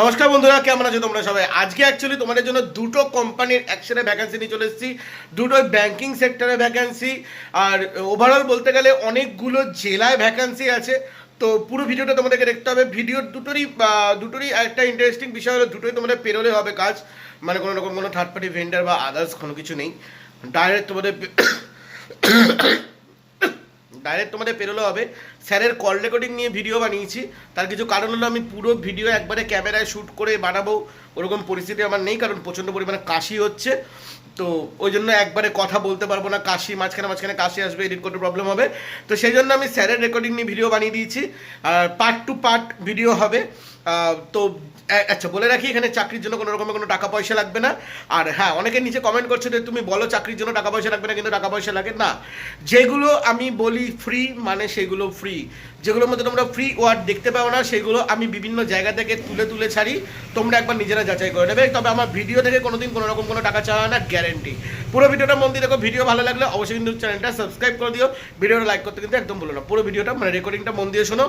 নমস্কার বন্ধুরা, কেমন আছো তোমরা সবাই? আজকে অ্যাকচুয়ালি তোমাদের জন্য দুটো কোম্পানির একসাথে ভ্যাকেন্সি নিয়ে চলে এসেছি। দুটোই ব্যাংকিং সেক্টরে ভ্যাকেন্সি আর ওভারঅল বলতে গেলে অনেকগুলো জেলায় ভ্যাকেন্সি আছে। তো পুরো ভিডিওটা তোমাদেরকে দেখতে হবে। ভিডিওর দুটোরই দুটোরই একটা ইন্টারেস্টিং বিষয় হলো দুটোই তোমাদের পেরোলে হবে কাজ। মানে কোনো রকম কোনো থার্ড পার্টি ভেন্ডার বা আদার্স কোনো কিছু নেই। ডাইরেক্ট তোমাদের ডাইরেক্ট তোমাদের পেরোলে হবে। স্যারের কল রেকর্ডিং নিয়ে ভিডিও বানিয়েছি। তার কিছু কারণ হলো আমি পুরো ভিডিও একবারে ক্যামেরায় শ্যুট করে বানাবো। ওরকম পরিস্থিতি আমার নেই, কারণ প্রচণ্ড পরিমাণে কাশি হচ্ছে। তো ওই জন্য একবারে কথা বলতে পারব না, কাশি, মাঝখানে মাঝখানে কাশি আসবে, এডিট করতে প্রবলেম হবে। তো সেই জন্য আমি স্যারের রেকর্ডিং নিয়ে ভিডিও বানিয়ে দিয়েছি। আর পার্ট টু পার্ট ভিডিও হবে। তো আচ্ছা বলে রাখি, এখানে চাকরির জন্য কোনো রকমের কোনো টাকা পয়সা লাগবে না। আর হ্যাঁ অনেকে নিচে কমেন্ট করছে যে, তুমি বলো চাকরির জন্য টাকা পয়সা লাগবে না, কিন্তু টাকা পয়সা লাগে? না। যেগুলো আমি বলি ফ্রি মানে সেগুলো ফ্রি যেগুলোর মধ্যে তোমরা ফ্রি ওয়ার্ড দেখতে পাও না, সেগুলো আমি বিভিন্ন জায়গা থেকে তুলে তুলে ছাড়ি। তোমরা একবার নিজেরা যাচাই করে নেবে। তবে আমার ভিডিও থেকে কোনোদিন কোনো রকম কোনো টাকা চাওয়া না গ্যারেন্টি পুরো ভিডিওটা মন দিয়ে দেখো। ভিডিও ভালো লাগলে অবশ্যই কিন্তু চ্যানেলটা সাবস্ক্রাইব করে দিও। ভিডিওটা লাইক করতে কিন্তু একদম বলো না। পুরো ভিডিওটা মানে রেকর্ডিংটা মন দিয়ে শোনো।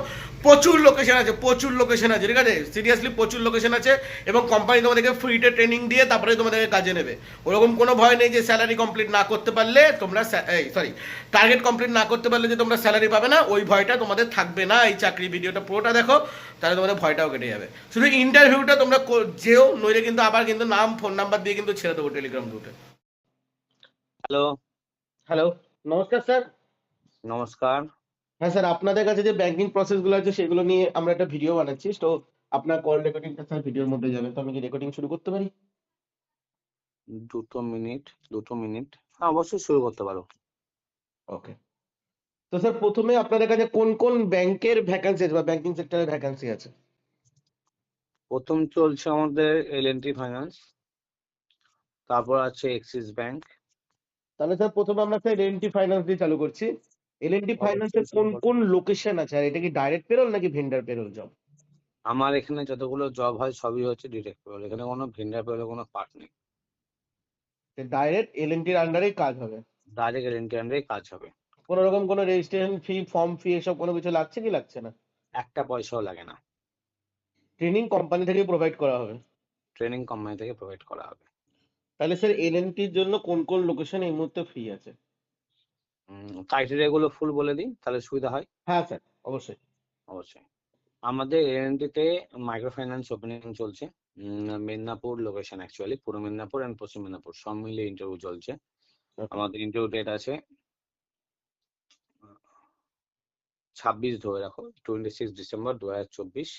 প্রচুর লোকেশন আছে, প্রচুর লোকেশন আছে, ঠিক আছে? সিরিয়াসলি প্রচুর লোকেশন আছে এবং কোম্পানি তোমাদেরকে ফ্রিতে ট্রেনিং দিয়ে তারপরে তোমাদেরকে কাজে নেবে। ওরকম কোনো ভয় নেই যে স্যালারি কমপ্লিট না করতে পারলে তোমরা এই সরি টার্গেট কমপ্লিট না করতে পারলে যে তোমরা স্যালারি পাবে না ওই ভয়টা তোমাদের থাকবে না এই চাকরি ভিডিওটা পুরোটা দেখো তাহলে তোমাদের ভয়টাও কেটে যাবে। শুধু ইন্টারভিউটা তোমরা কো- যেও নইলে কিন্তু আবার কিন্তু নাম ফোন নাম্বার দিয়ে কিন্তু ছেড়ে দেবো টেলিগ্রাম গ্রুপে হ্যালো হ্যালো নমস্কার স্যার নমস্কার। হ্যাঁ স্যার আপনাদের কাছে যে ব্যাংকিং প্রসেসগুলো আছে সেগুলো নিয়ে আমরা একটা ভিডিও বানাচ্ছি। তো আপনার কল রেকর্ডিংটা স্যার ভিডিওর মধ্যে যাবে তো আমি কি রেকর্ডিং শুরু করতে পারি? দুটো মিনিট দুটো মিনিট হ্যাঁ অবশ্যই শুরু করতে পারো। ওকে তো স্যার প্রথমে আপনাদের কাছে কোন কোন ব্যাংকের ভ্যাকান্সি আছে বা ব্যাংকিং সেক্টরের ভ্যাকান্সি আছে? প্রথম চলছে আমাদের এল এন টি ফাইন্যান্স তারপর আছে এক্সিস ব্যাংক তাহলে স্যার প্রথমে আমরা স্যার এলএনটি ফাইন্যান্স দিয়ে চালু করছি। এলএনটি ফাইন্যান্সের কোন কোন লোকেশন আছে? আর এটা কি ডাইরেক্ট পেরোল নাকি ভেন্ডার পেরোল জব আমার এখানে যতগুলো জব হয় সবই হচ্ছে ডিরেক্ট পেরোল এখানে কোনো ভেন্ডার পেরোলে কোনো পার্ট নেই। ডাইরেক্ট এলএনটির আন্ডারেই কাজ হবে? ডাইরেক্ট এল এন টি আন্ডারে কাজ হবে। কোনো রকম কোনো রেজিস্ট্রেশন ফি ফর্ম ফি এসব কোনো কিছু লাগছে কি লাগছে না? একটা পয়সাও লাগে না। ট্রেনিং কোম্পানি থেকেই প্রোভাইড করা হবে? ট্রেনিং কোম্পানি থেকে প্রোভাইড করা হবে। তাহলে স্যার এলএনটির জন্য কোন কোন লোকেশন এই মুহূর্তে ফ্রি আছে? ক্রাইটেরিয়া গুলো ফুল বলে দিই তাহলে সুবিধা হয়? হ্যাঁ স্যার অবশ্যই। অবশ্যই। আমাদের এলএনটিতে মাইক্রো ফাইন্যান্স ওপেনিং চলছে। Medinipur location actually Purba Medinipur and পশ্চিম মেদিনীপুর সব মিলিয়ে ইন্টারভিউ চলছে। আমাদের ইন্টারভিউ ডেট আছে ছাব্বিশ ধরে রাখো টোয়েন্টি সিক্স ডিসেম্বর দু হাজার চব্বিশ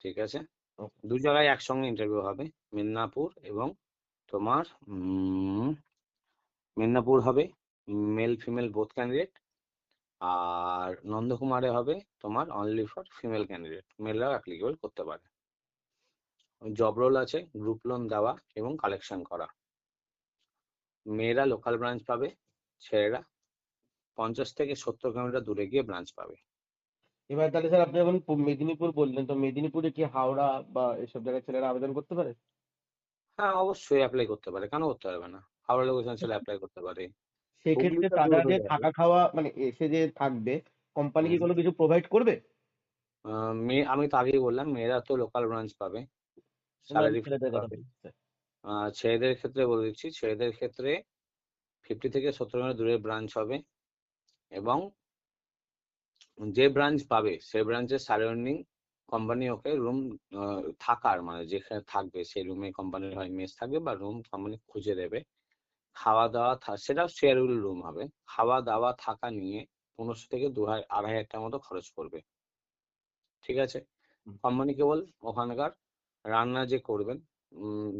ঠিক আছে? দু জায়গায় একসঙ্গে ইন্টারভিউ হবে মেদিনীপুর এবং তোমার মেদিনীপুর হবে মেল ফিমেল বোথ ক্যান্ডিডেট আর নন্দকুমারে হবে তোমার অনলি ফর ফিমেল ক্যান্ডিডেট মেলরাও অ্যাপ্লিকেবল করতে পারে। জব রোল আছে গ্রুপ লোন দেওয়া এবং কালেকশন করা। মেয়েরা লোকাল ব্রাঞ্চ পাবে ছেলেরা পঞ্চাশ থেকে সত্তর কিলোমিটার দূরে গিয়ে ব্রাঞ্চ পাবে। এবার তাহলে স্যার আপনি এখন পু- মেদিনীপুর বললেন তো মেদিনীপুরে কি হাওড়া বা এসব জায়গায় ছেলেরা আবেদন করতে পারে? হ্যাঁ অবশ্যই অ্যাপ্লাই করতে পারে। কেন করতে পারবে না? হাওড়া লোকেশন ছেলে অ্যাপ্লাই করতে পারে। সেক্ষেত্রে তারা যে থাকা খাওয়া মানে এসে যে থাকবে কোম্পানি কি কোনো কিছু প্রোভাইড করবে? আহ, মেয়ে আমি তো আগেই বললাম মেয়েরা তো লোকাল ব্রাঞ্চ পাবে। স্যালারি ছেলেদের পাবে। আহ, ছেলেদের ক্ষেত্রে বলে দিচ্ছি ছেলেদের ক্ষেত্রে ফিফটি থেকে সত্তর কিলোমিটার দূরে ব্রাঞ্চ হবে এবং যে ব্রাঞ্চ পাবে সেই ব্রাঞ্চের সারাউন্ডিং কোম্পানি ওকে রুম থাকার মানে যেখানে থাকবে সেই রুমে কোম্পানির হয় মেস থাকবে বা রুম কোম্পানি খুঁজে দেবে। খাওয়া দাওয়া সেটাও শেয়ারুল রুম হবে। খাওয়া দাওয়া থাকা নিয়ে পনেরোশো থেকে দু হাজার আড়াই হাজার টাকার মতো খরচ পড়বে। ঠিক আছে? কোম্পানি কেবল ওখানকার রান্না যে করবেন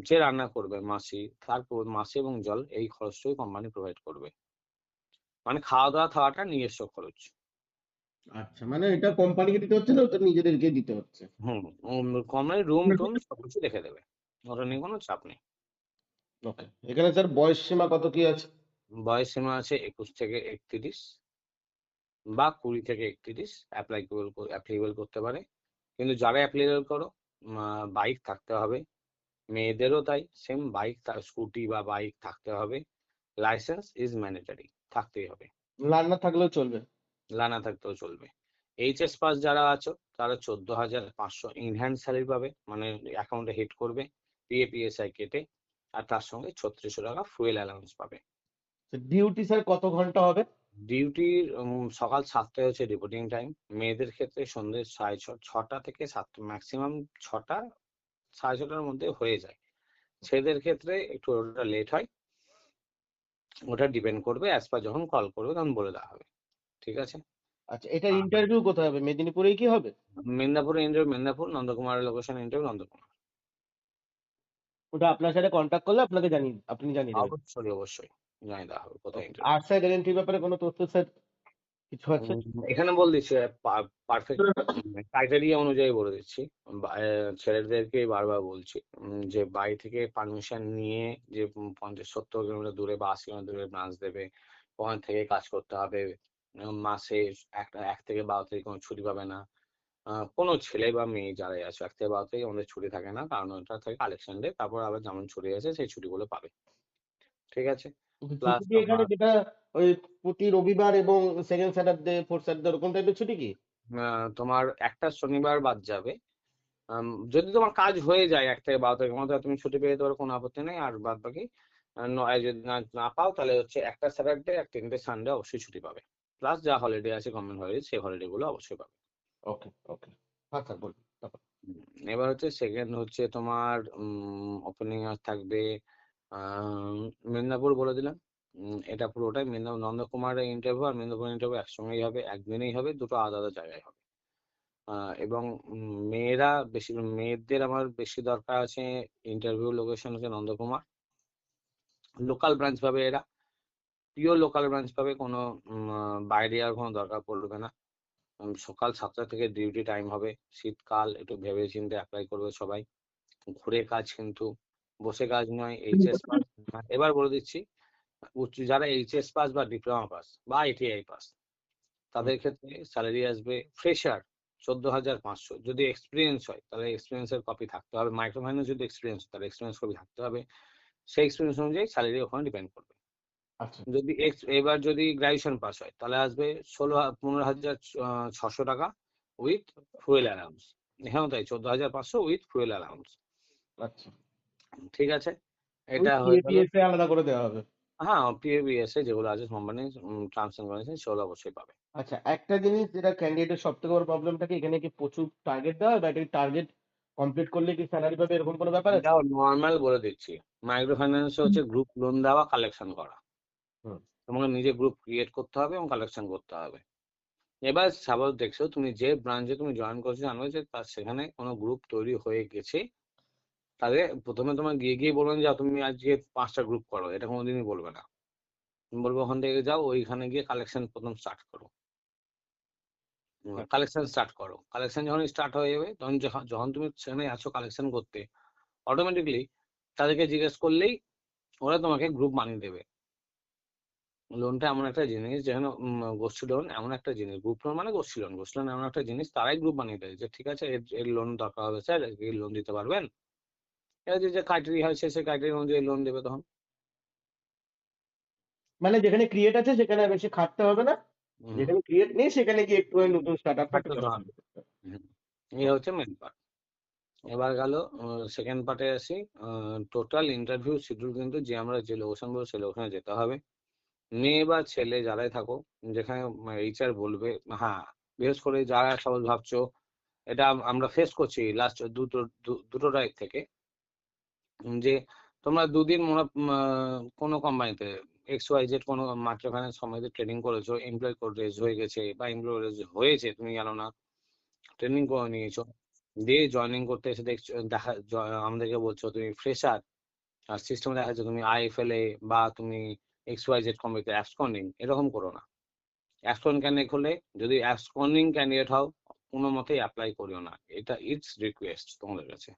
যে রান্না করবে মাসি তারপর মাসি এবং জল এই খরচটাই কোম্পানি প্রোভাইড করবে। মানে খাওয়া দাওয়া থাকাটা নিজস্ব খরচ। আচ্ছা মানে এটা কোম্পানিকে দিতে হচ্ছে না ওটা নিজেদেরকে দিতে হচ্ছে? হুম কোম্পানি রুম টুম সবকিছু রেখে দেবে। ওটা নিয়ে কোনো চাপ নেই। ওকে এখানে স্যার বয়স সীমা কত কি আছে? বয়স সীমা আছে একুশ থেকে একত্রিশ বা কুড়ি থেকে একত্রিশ অ্যাপ্লাইকেবল অ্যাপ্লিকেবল করতে পারে। কিন্তু যারা অ্যাপ্লিকেবল করো বাইক থাকতে হবে। মেয়েদেরও তাই সেম বাইক স্কুটি বা বাইক থাকতে হবে। লাইসেন্স ইজ ম্যান্ডেটারি থাকতেই হবে। রান্না থাকলেও চলবে। লানা থাকতেও চলবে। এইচএস পাস যারা আছো তারা চোদ্দ হাজার পাঁচশো ইনহ্যান্ড স্যালারি পাবে। মানে অ্যাকাউন্টে হিট করবে। পিএপিএসআই কেটে আর তার সঙ্গে ছত্রিশশো টাকা ফুয়েল অ্যালাউন্স পাবে। ডিউটি স্যার কত ঘণ্টা হবে? ডিউটির সকাল সাতটায় হচ্ছে রিপোর্টিং টাইম মেয়েদের ক্ষেত্রে সন্ধ্যে সাড়ে ছ ছটা থেকে সাতটা ম্যাক্সিমাম ছটা সাড়ে ছটার মধ্যে হয়ে যায়। ছেলেদের ক্ষেত্রে একটু ওটা লেট হয়। ওটা ডিপেন্ড করবে অ্যাজ পার যখন কল করবে তখন বলে দেওয়া হবে। ঠিক আছে? আচ্ছা এটা ইন্টারভিউ কোথায় হবে? মেদিনীপুরেই কি হবে? মেদিনীপুর ইন্টারভিউ মেদিনীপুর নন্দকুমারের লোকেশন ইন্টারভিউ নন্দকুমার। ওটা আপনার সাথে কন্ট্যাক্ট করলে আপনাকে জানিয়ে আপনি জানিয়ে দেবেন। অবশ্যই অবশ্যই। জানিয়ে দেওয়া হবে কোথায় আর স্যার গ্যারেন্টির ব্যাপারে কোনো তথ্য স্যার কিছু আছে? এখানে বল দিচ্ছি পারফেক্ট ক্রাইটেরিয়া অনুযায়ী বলে দিচ্ছি। ছেলেদেরকে বারবার বলছি যে বাড়ি থেকে পারমিশন নিয়ে যে পঞ্চাশ সত্তর কিলোমিটার দূরে বা আশি কিলোমিটার দূরে ব্রাঞ্চ দেবে ওখান থেকে কাজ করতে হবে। মাসে এক থেকে বারো তারিখ কোনো ছুটি পাবে না। কোনো ছেলে বা মেয়ে যারাই আছে এক থেকে বারো আমাদের ছুটি থাকে না। কারণ ওটা থাকে কালেকশন ডে তারপর আবার যেমন ছুটি আছে সেই ছুটিগুলো পাবে। ঠিক আছে? এখানে যেটা ওই প্রতি রবিবার এবং সেকেন্ড স্যাটারডে ফোর্থ স্যাটারডে ওরকম টাইপের ছুটি কি? তোমার একটা শনিবার বাদ যাবে। যদি তোমার কাজ হয়ে যায় এক থেকে বারো তারিখের মধ্যে তুমি ছুটি পেয়ে যেতে পারো কোনো আপত্তি নেই। আর বাদ বাকি নয় যদি না না পাও তাহলে হচ্ছে একটা স্যাটারডে আর তিনটে সানডে অবশ্যই ছুটি পাবে। প্লাস যা হলিডে আছে গভর্নমেন্ট হলিডে সেই হলিডে গুলো অবশ্যই পাবে। ওকে ওকে হ্যাঁ স্যার বলুন এবার হচ্ছে সেকেন্ড হচ্ছে তোমার ওপেনিং আর থাকবে মেদিনীপুর বলে দিলাম। এটা পুরোটাই মেদিনীপুর নন্দকুমারের ইন্টারভিউ আর মেদিনীপুর ইন্টারভিউ একসঙ্গেই হবে একদিনেই হবে দুটো আলাদা আলাদা জায়গায় হবে। এবং মেয়েরা বেশি মেয়েদের আমার বেশি দরকার আছে ইন্টারভিউ লোকেশন হচ্ছে নন্দকুমার। লোকাল ব্রাঞ্চ পাবে এরা। পিওর লোকাল ব্রাঞ্চ পাবে কোনো বাইরে আর কোনো দরকার পড়বে না। সকাল সাতটা থেকে ডিউটি টাইম হবে। শীতকাল, একটু ভেবে চিন্তে অ্যাপ্লাই করবে সবাই। ঘুরে কাজ কিন্তু, বসে কাজ নয় এইচএস পাস এবার বলে দিচ্ছি, উচ্চ, যারা এইচএস পাস বা ডিপ্লোমা পাস বা আইটিআই পাস তাদের ক্ষেত্রে স্যালারি আসবে ফ্রেশার চোদ্দ হাজার পাঁচশো। যদি এক্সপিরিয়েন্স হয়, তাহলে এক্সপিরিয়েন্সের কপি থাকতে হবে। মাইক্রো ফাইন্যান্স যদি এক্সপিরিয়েন্স তাহলে এক্সপিরিয়েন্স কপি থাকতে হবে। সেই এক্সপিরিয়েন্স অনুযায়ী স্যালারি ওখানে ডিপেন্ড করবে। যদি ex- এবার যদি গ্রাজুয়েশন পাস হয় তাহলে আসবে ষোলো পনেরো হাজার ছশো টাকা উইথ ফুয়েল অ্যালাউন্স হ্যাঁ তাই চোদ্দ হাজার পাঁচশো উইথ ফুয়েল অ্যালাউন্স আচ্ছা। ঠিক আছে? এটা এ আলাদা করে দেওয়া হবে? হ্যাঁ পিএবিএস এ যেগুলো আছে কোম্পানি টার্মস এন্ড কন্ডিশন সেগুলো অবশ্যই পাবে। আচ্ছা একটা জিনিস যেটা ক্যান্ডিডেটের সব থেকে বড় প্রবলেমটা কি? এখানে কি প্রচুর টার্গেট দেওয়া হয়? বা এটা টার্গেট কমপ্লিট করলে কি স্যালারি পাবে? এরকম কোনো ব্যাপার আছে? নর্মাল বলে দিচ্ছি। মাইক্রো ফাইন্যান্স হচ্ছে গ্রুপ লোন দেওয়া কালেকশন করা। তোমাকে নিজে গ্রুপ ক্রিয়েট করতে হবে এবং কালেকশন করতে হবে। এবার সাপোজ দেখছ তুমি যে ব্রাঞ্চে তুমি জয়েন করছ জানবে যে তার সেখানে কোনো গ্রুপ তৈরি হয়ে গেছে। তাহলে প্রথমে তোমার গিয়ে গিয়ে বলবেন যে তুমি আজকে পাঁচটা গ্রুপ করো। এটা কোনোদিনই বলবে না। তুমি বলবে, ওখান থেকে যাও, ওইখানে গিয়ে কালেকশন প্রথম স্টার্ট করো। কালেকশন স্টার্ট করো। কালেকশন যখন স্টার্ট হয়ে যাবে, তখন যখন যখন তুমি সেখানে আছো কালেকশন করতে অটোমেটিকলি তাদেরকে জিজ্ঞেস করলেই ওরা তোমাকে গ্রুপ বানিয়ে দেবে। লোনটা এমন একটা জিনিস যেখানে গোষ্ঠী লোন এমন একটা জিনিস গ্রুপ লোন মানে গোষ্ঠী লোন গোষ্ঠী লোন এমন একটা জিনিস তারাই গ্রুপ বানিয়ে দেয় যে ঠিক আছে এর এর লোন দরকার হবে স্যার এই লোন দিতে পারবেন? এবার যে ক্রাইটেরিয়া হয় সেই ক্রাইটেরিয়া অনুযায়ী লোন দেবে তখন। মানে যেখানে ক্রিয়েট আছে সেখানে বেশি খাটতে হবে না। যেখানে ক্রিয়েট নেই সেখানে গিয়ে একটু নতুন স্টার্ট আপ খাটতে হবে। এই হচ্ছে মেন পার্ট এবার গেল সেকেন্ড পার্টে আসি। টোটাল ইন্টারভিউ শিডিউল কিন্তু যে আমরা যে লোকেশন বলব সেই লোকেশনে যেতে হবে। মেয়ে বা ছেলে যারাই থাকো যেখানে এইচআর বলবে হ্যাঁ বিশেষ করে যারা সবাই ভাবছ, এটা আমরা ফেস করছি লাস্ট দুটো দুটো তারিখ থেকে। যে তোমরা দুদিন মনে কোনো কোম্পানিতে এক্স ওয়াই জেড কোনো মাইক্রো ফাইন্যান্স কোম্পানিতে ট্রেনিং করেছ এমপ্লয় কোড রেজ হয়ে গেছে বা এমপ্লয় রেজ হয়েছে, তুমি জানো না ট্রেনিং করে নিয়েছো, দিয়ে জয়েনিং করতে এসে দেখছ, দেখা আমাদেরকে বলছো, তুমি ফ্রেশার আর সিস্টেমে দেখা যাচ্ছে তুমি আইএফএলএ বা তুমি এক্স ওয়াই জেড কোম্পানিতে অ্যাবসকন্ডিং এরকম করো না। অ্যাবসকন ক্যান্ডিডেট হলে যদি অ্যাবসকন্ডিং ক্যান্ডিডেট হও কোনো মতেই অ্যাপ্লাই করিও না। এটা ইটস রিকোয়েস্ট তোমাদের কাছে।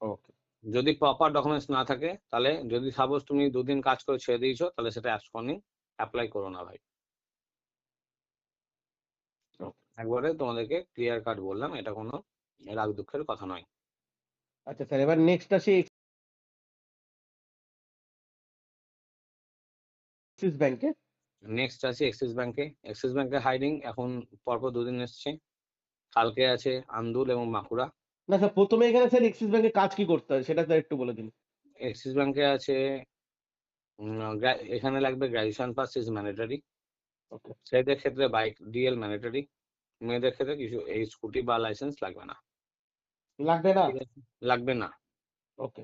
ওকে যদি প্রপার ডকুমেন্টস না থাকে তাহলে যদি সাপোজ তুমি দুদিন কাজ করে ছেড়ে দিয়েছ তাহলে সেটা অ্যাবসকন্ডিং অ্যাপ্লাই করো না ভাই। একবারে তোমাদেরকে ক্লিয়ার কাট বললাম এটা কোনো রাগ দুঃখের কথা নয়। আচ্ছা স্যার এবার নেক্সট আসি এক্সিস ব্যাংকে নেক্সট আছে এক্সিস ব্যাংকে এক্সিস ব্যাংকে হাইডিং এখন পরপর দুদিন এসছে। কালকে আছে আন্দুল এবং বাঁকুড়া না স্যার প্রথমে এখানে স্যার এক্সিস ব্যাংকে কাজ কি করতে হয় সেটা স্যার একটু বলে দিন। এক্সিস ব্যাংকে আছে এখানে লাগবে graduation pass is mandatory okay ছেলেদের ক্ষেত্রে বাইক ডিএল ম্যান্ডেটরি মেয়েদের ক্ষেত্রে কিছু এই স্কুটি বা লাইসেন্স লাগবে না। লাগবে না? লাগবে না। ওকে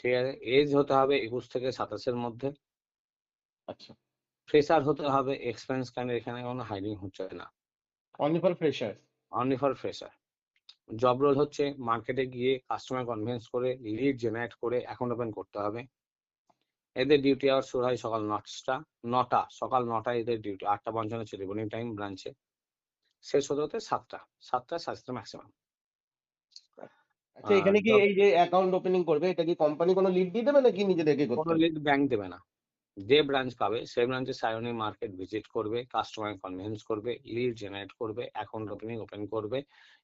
ঠিক আছে? এজ হতে হবে একুশ থেকে সাতাশের মধ্যে। আচ্ছা। ফ্রেশার হতে হবে এক্সপেন্স কাইন্ড এখানে কোনো হাইডিং হচ্ছে না। Only for fresher only for fresher job role হচ্ছে মার্কেটে গিয়ে কাস্টমার কনভিন্স করে লিড জেনারেট করে অ্যাকাউন্ট ওপেন করতে হবে। এদের ডিউটি আওয়ার শুরু হয় সকাল নটা নটা সকাল নটায় এদের ডিউটি আটটা পঞ্চান্ন ছিল ইভিনিং টাইম ব্রাঞ্চে শেষ হতে হতে সাতটা সাতটা সাতটা ম্যাক্সিমাম আচ্ছা এখানে কি এই যে অ্যাকাউন্ট ওপেনিং করবে এটা কি কোম্পানি কোনো লিড দিয়ে দেবে নাকি নিজেদেরকে করতে কোনো লিড ব্যাংক দেবে না। যে ব্রাঞ্চ পাবে সেই ব্রাঞ্চে সায়নী মার্কেট ভিজিট করবে কাস্টমার কনভিন্স করবে লিড জেনারেট করবে অ্যাকাউন্ট ওপেনিং ওপেন করবে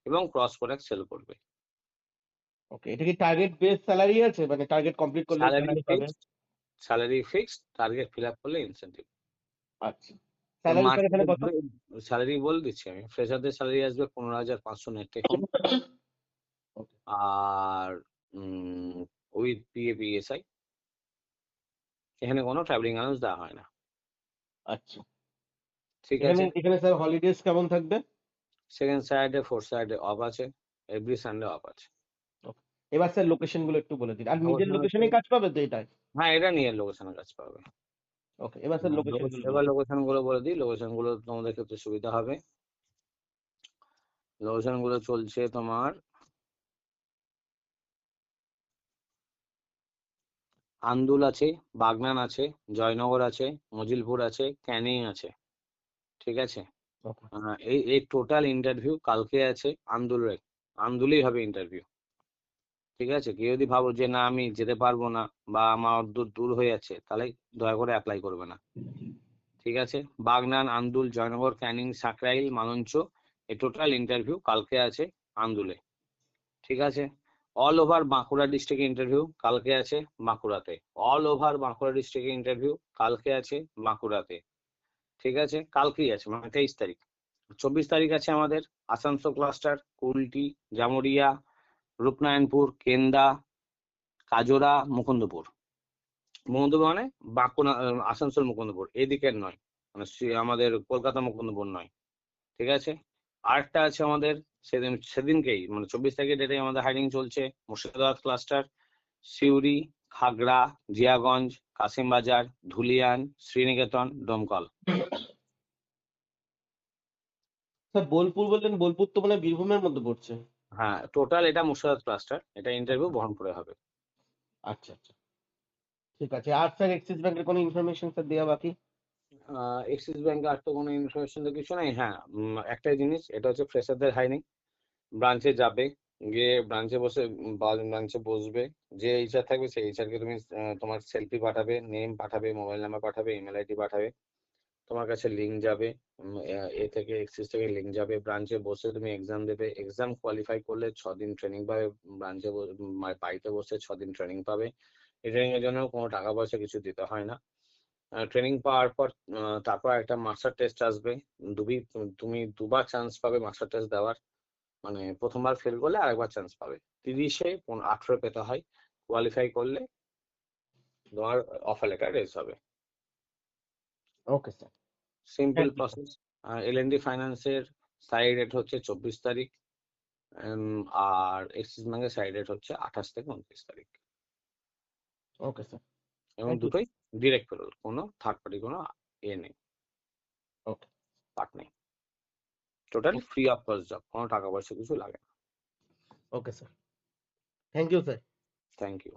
এবং ক্রস প্রোডাক্ট সেল করবে। ওকে এটা কি টার্গেট বেস স্যালারি আছে? মানে টার্গেট কমপ্লিট করলে salary fixed salary fixed target fill up করলে ইনসেন্টিভ আচ্ছা স্যালারি বলে দিচ্ছি আমি। ফ্রেশারদের স্যালারি আসবে পনেরো হাজার পাঁচশো নেট. আর উইথ পিএ পিএসআই এখানে কোনো ট্রাভেলিং অ্যালাউন্স দেওয়া হয় না। আচ্ছা। ঠিক আছে? এখানে স্যার হলিডেজ কেমন থাকবে? Second Saturday fourth Saturday off আছে এভরি সানডে অফ আছে। এবার স্যার লোকেশনগুলো একটু বলে দিন। আর নিজের লোকেশনে কাজ পাবে তো হ্যাঁ এটা নিয়ে লোকেশনে কাজ পাবে। ওকে এবার স্যার লোকেশন এবার লোকেশনগুলো বলে দিই। লোকেশনগুলো তোমাদের ক্ষেত্রে সুবিধা হবে। লোকেশনগুলো চলছে তোমার আন্দুল আছে বাগনান আছে জয়নগর আছে মজিলপুর আছে ক্যানিং আছে। ঠিক আছে. এই এই টোটাল ইন্টারভিউ কালকে আছে আন্দুলের। আন্দুলেই হবে ইন্টারভিউ ঠিক আছে? কেউ যদি ভাবো যে না আমি যেতে পারব না বা আমার দূর দূর হয়ে যাচ্ছে তাহলে দয়া করে অ্যাপ্লাই করবে না। ঠিক আছে? বাগনান আন্দুল জয়নগর ক্যানিং সাকরাইল মালঞ্চ এই টোটাল ইন্টারভিউ কালকে আছে আন্দুলে। ঠিক আছে? All over Bankura district interview কালকে আছে বাঁকুড়াতে all over Bankura district interview কালকে আছে বাঁকুড়াতে ঠিক আছে? কালকেই আছে মানে তেইশ তারিখ। চব্বিশ তারিখ আছে আমাদের আসানসোল ক্লাস্টার কুলটি, জামুরিয়া, রূপনারায়ণপুর, কেন্দা কাজোরা মুকুন্দপুর। মুকুন্দপুর মানে বাঁকুড়া আসানসোল, মুকুন্দপুর। এদিকের নয় মানে আমাদের কলকাতা, মুকুন্দপুর নয়। ঠিক আছে? আরেকটা আছে আমাদের সেদিন সেদিনকেই মানে চব্বিশ তারিখের ডেটে আমাদের হাইডিং চলছে। মুর্শিদাবাদ ক্লাস্টার সিউড়ি খাগড়া জিয়াগঞ্জ কাসিমবাজার ধুলিয়ান শ্রীনিকেতন ডোমকল স্যার বোলপুর বললেন বোলপুর তো মানে বীরভূমের মধ্যে পড়ছে। হ্যাঁ টোটাল এটা মুর্শিদাবাদ ক্লাস্টার এটা ইন্টারভিউ বহরমপুরে হবে। আচ্ছা আচ্ছা। ঠিক আছে আর স্যার এক্সিস ব্যাংকের কোনো ইনফরমেশন স্যার দেওয়া বাকি? এক্সিস ব্যাংকে আর তো কোনো ইনফরমেশন তো কিছু নেই। হ্যাঁ একটাই জিনিস, এটা হচ্ছে ফ্রেশারদের হাইনিং ব্রাঞ্চে যাবে, গিয়ে ব্রাঞ্চে বসে ব্রাঞ্চে বসবে, যে এইচআর থাকবে সেই এইচআর কে তুমি তোমার সেলফি পাঠাবে নেম পাঠাবে মোবাইল নাম্বার পাঠাবে ইমেল আইডি পাঠাবে, তোমার কাছে লিঙ্ক যাবে এ থেকে এক্সিস থেকে লিঙ্ক যাবে ব্রাঞ্চে বসে তুমি এক্সাম দেবে। এক্সাম কোয়ালিফাই করলে ছ দিন ট্রেনিং পাবে ব্রাঞ্চে বাড়িতে বসে ছ দিন ট্রেনিং পাবে। এই ট্রেনিং এর জন্য কোনো টাকা পয়সা কিছু দিতে হয় না। ট্রেনিং পাওয়ার পর তারপর একটা মাস্টার টেস্ট আসবে। দুবি তুমি দুবার চান্স পাবে মাস্টার টেস্ট দেওয়ার। মানে প্রথমবার ফেল করলে আরেকবার চান্স পাবে। তিরিশে আঠেরো পেতে হয়। কোয়ালিফাই করলে তোমার অফার লেটার রেজ হবে। Okay sir simple process L N D ফাইন্যান্সের সাইড রেট হচ্ছে চব্বিশ তারিখ। আর এক্সিস ব্যাংকের সাইড রেট হচ্ছে আঠাশ থেকে উনত্রিশ তারিখ। ওকে স্যার এবং দুটোই ডিরেক্ট পেরোল কোনো থার্ড পার্টি কোনো এ নেই। ওকে পার্ট নেই। Total free of cost job কোনো টাকা পয়সা কিছু লাগে না। Okay sir thank you sir thank you